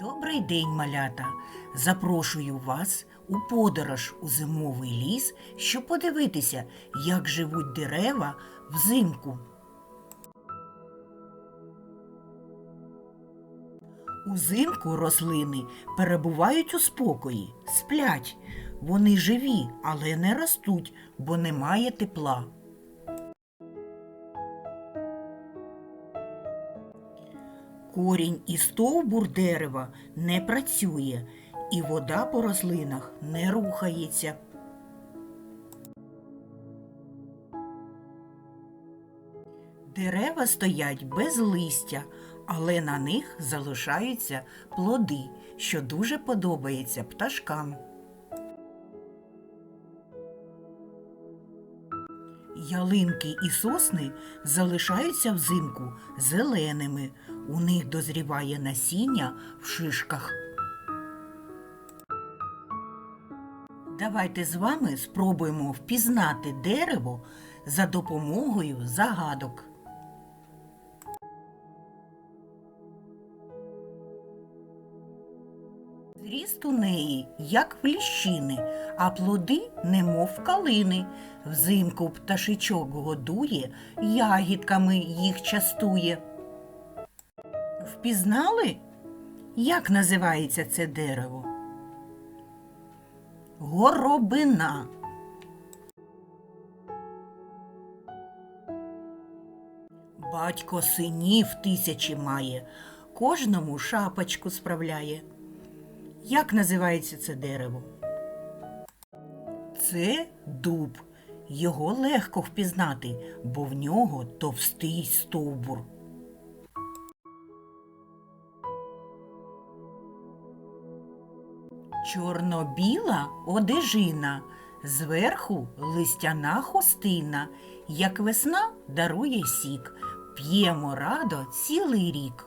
Добрий день, малята! Запрошую вас у подорож у зимовий ліс, щоб подивитися, як живуть дерева взимку. Узимку рослини перебувають у спокої, сплять. Вони живі, але не ростуть, бо немає тепла. Корінь і стовбур дерева не працює, і вода по рослинах не рухається. Дерева стоять без листя, але на них залишаються плоди, що дуже подобається пташкам. Ялинки і сосни залишаються взимку зеленими. У них дозріває насіння в шишках. Давайте з вами спробуємо впізнати дерево за допомогою загадок. Зріст у неї, як в ліщини, а плоди, немов калини. Взимку пташичок годує, ягідками їх частує. Впізнали? Як називається це дерево? Горобина. Батько синів тисячі має, кожному шапочку справляє. Як називається це дерево? Це дуб. Його легко впізнати, бо в нього товстий стовбур. Чорно-біла одежина, зверху листяна хустина, як весна дарує сік, п'ємо радо цілий рік.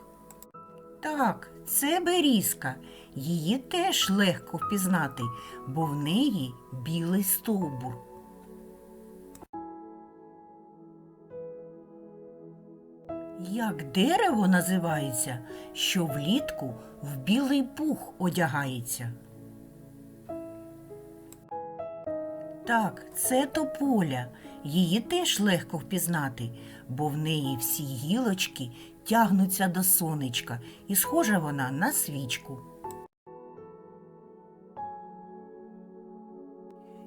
Так, це берізка. Її теж легко впізнати, бо в неї білий стовбур. Як дерево називається, що влітку в білий пух одягається? Так, це тополя. Її теж легко впізнати, бо в неї всі гілочки тягнуться до сонечка, і схожа вона на свічку.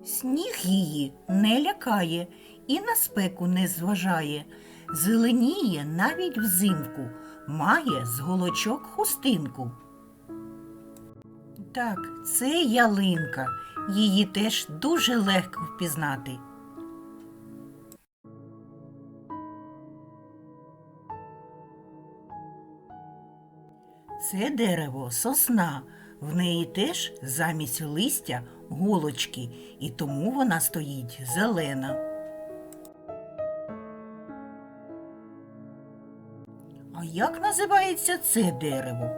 Сніг її не лякає і на спеку не зважає. Зеленіє навіть взимку, має з голочок хустинку. Так, це ялинка. Її теж дуже легко впізнати. Це дерево сосна. В неї теж замість листя голочки, і тому вона стоїть зелена. А як називається це дерево?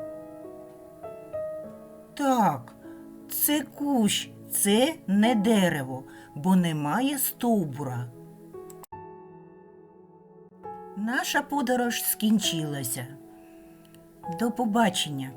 Так, це кущ, це не дерево, бо немає стовбура. Наша подорож скінчилася. До побачення!